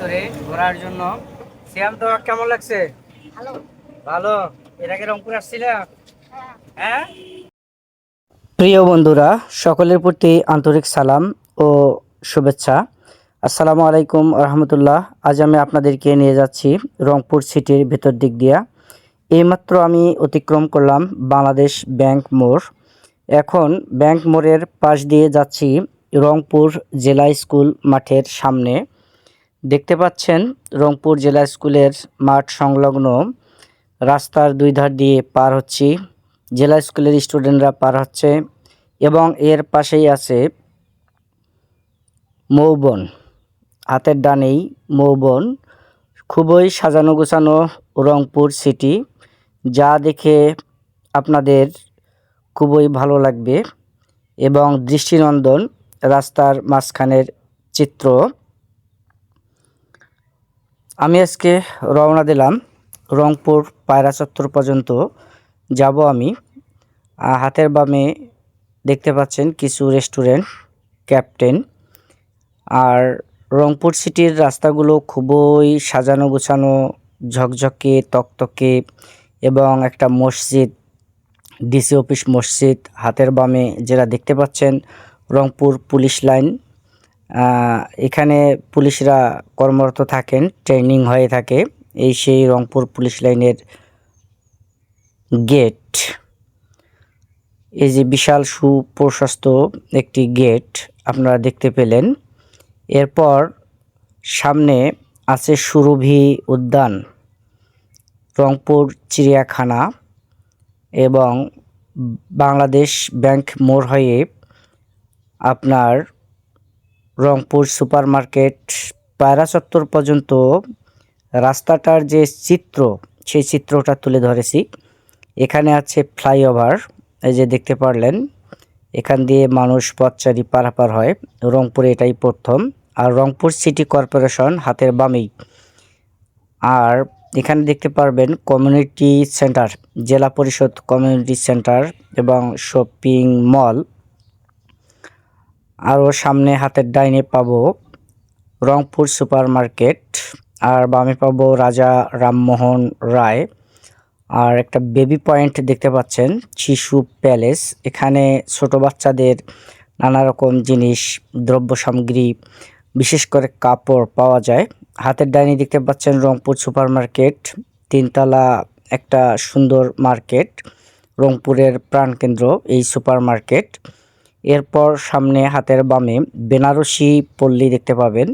করে ঘোরার জন্য। সিয়াম তো কেমন লাগছে? ভালো। ভালো। এর আগে রংপুর আসছিলাম হ্যাঁ। হ্যাঁ? প্রিয় বন্ধুরা সকলের প্রতি আন্তরিক সালাম ও শুভেচ্ছা। আসসালামু আলাইকুম রহমতুল্লাহ। আজ আমি আপনাদেরকে নিয়ে যাচ্ছি রংপুর সিটির ভেতর দিক দিয়া। এইমাত্র আমি অতিক্রম করলাম বাংলাদেশ ব্যাংক মোড়। এখন ব্যাংক মোড়ের পাশ দিয়ে যাচ্ছি রংপুর জেলা স্কুল মাঠের সামনে। দেখতে পাচ্ছেন রংপুর জেলা স্কুলের মাঠ সংলগ্ন রাস্তার দুই ধার দিয়ে পার হচ্ছি। জেলা স্কুলের স্টুডেন্টরা পার হচ্ছে এবং এর পাশেই আছে মৌবন। হাতের ডানেই মৌবন। খুবই সাজানো গোছানো রংপুর সিটি। যা দেখে আপনাদের খুবই ভালো লাগবে এবং দৃষ্টিনন্দন রাস্তার মাঝখানের চিত্র। আমি আজকে রওনা দিলাম রংপুর পায়রা চত্বর পর্যন্ত। যাব আমি। হাতের বামে দেখতে পাচ্ছেন কিছু রেস্টুরেন্ট, ক্যাপ্টেন। আর রংপুর সিটির রাস্তাগুলো খুবই সাজানো গোছানো, ঝকঝকে, তকতকে এবং একটা মসজিদ, ডিসি অফিস মসজিদ। হাতের বামে যেটা দেখতে পাচ্ছেন রংপুর পুলিশ লাইন। এখানে পুলিশরা কর্মরত থাকেন, ট্রেনিং হয়ে থাকে এই সেই রংপুর পুলিশ লাইনের গেট। এই যে বিশাল সুপ্রশস্ত একটি গেট আপনারা দেখতে পেলেন। এরপর সামনে আছে সুরভি উদ্যান, রংপুর চিড়িয়াখানা এবং বাংলাদেশ ব্যাংক মোড় হয়ে আপনার রংপুর সুপার মার্কেট পায়রা চত্বর পর্যন্ত রাস্তাটার যে চিত্র, সেই চিত্রটা তুলে ধরেছি। এখানে আছে ফ্লাইওভার, এই যে দেখতে পারলেন, এখান দিয়ে মানুষ পথচারী পারাপার হয়। রংপুরে এটাই প্রথম। আর রংপুর সিটি কর্পোরেশন হাতের বামেই আর এখানে দেখতে পারবেন community centre, Zila Parishad community centre এবং শপিং মল। আরও সামনে হাতের ডাইনে পাবো রংপুর সুপার মার্কেট আর বামে পাবো রাজা রামমোহন রায়। আর একটা বেবি পয়েন্ট দেখতে পাচ্ছেন, শিশু প্যালেস। এখানে ছোট বাচ্চাদের নানা রকম জিনিস, দ্রব্য সামগ্রী, বিশেষ করে কাপড় পাওয়া যায়। হাতের ডাইনি দেখতে পাচ্ছেন রংপুর সুপার মার্কেট তিনতলা একটা সুন্দর মার্কেট, রংপুরের প্রাণকেন্দ্র এই সুপার মার্কেট এরপর সামনে হাতের বামে বেনারসি পল্লী দেখতে পাবেন।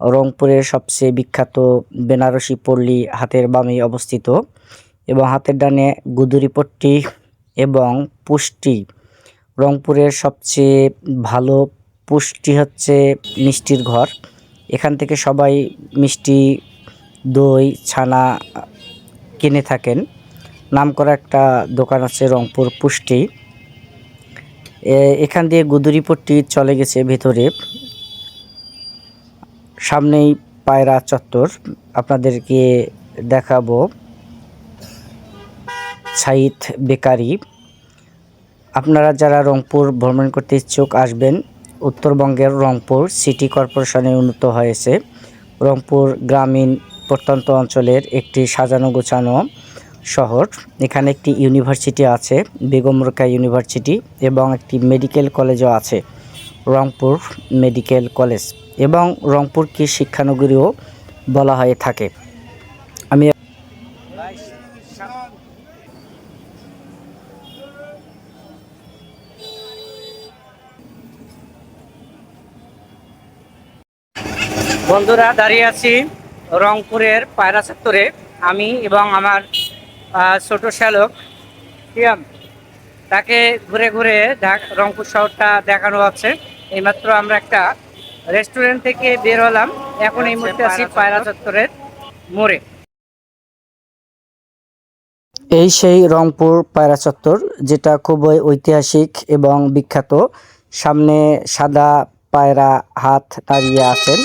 রংপুরের সবচেয়ে বিখ্যাত বেনারসি পল্লী হাতের বামে অবস্থিত এবং হাতের ডানে গুদুরিপট্টি এবং পুষ্টি। রংপুরের সবচেয়ে ভালো পুষ্টি হচ্ছে মিষ্টির ঘর। এখান থেকে সবাই মিষ্টি, দই, ছানা কিনে থাকেন। নাম করা একটা দোকান আছে রংপুর পুষ্টি। এখান দিয়ে গুদুরিপট্টি চলে গেছে ভেতরে। সামনেই পায়রা চত্বর। আপনাদেরকে দেখাবো। সাইদ বেকারি। আপনারা যারা রংপুর ভ্রমণ করতে ইচ্ছুক আসবেন, উত্তরবঙ্গের রংপুর সিটি কর্পোরেশনে উন্নত হয়েছে। রংপুর গ্রামীণ প্রত্যন্ত অঞ্চলের একটি সাজানো গোছানো শহর। এখানে একটি ইউনিভার্সিটি আছে, বেগম রোকা ইউনিভার্সিটি এবং একটি মেডিকেল কলেজও আছে, রংপুর মেডিকেল কলেজ এবং রংপুরকে শিক্ষানগরীও বলা হয়ে থাকে। আমি বন্ধুরা, দাঁড়িয়ে আছি রংপুরের পায়রা চত্বরে আমি এবং আমার ছোট শ্যালক সিয়াম তাকে ঘুরে ঘুরে ঢাক- রংপুর শহরটা দেখানো হচ্ছে। এইমাত্র আমরা একটা রেস্টুরেন্ট থেকে বের হলাম। এখন এই মুহূর্তে আছি পায়রা চত্বরের মোড়ে। এই সেই রংপুর পায়রা চত্বর যেটা খুবই ঐতিহাসিক এবং বিখ্যাত। সামনে সাদা পায়রা হাত দাঁড়িয়ে আছেন।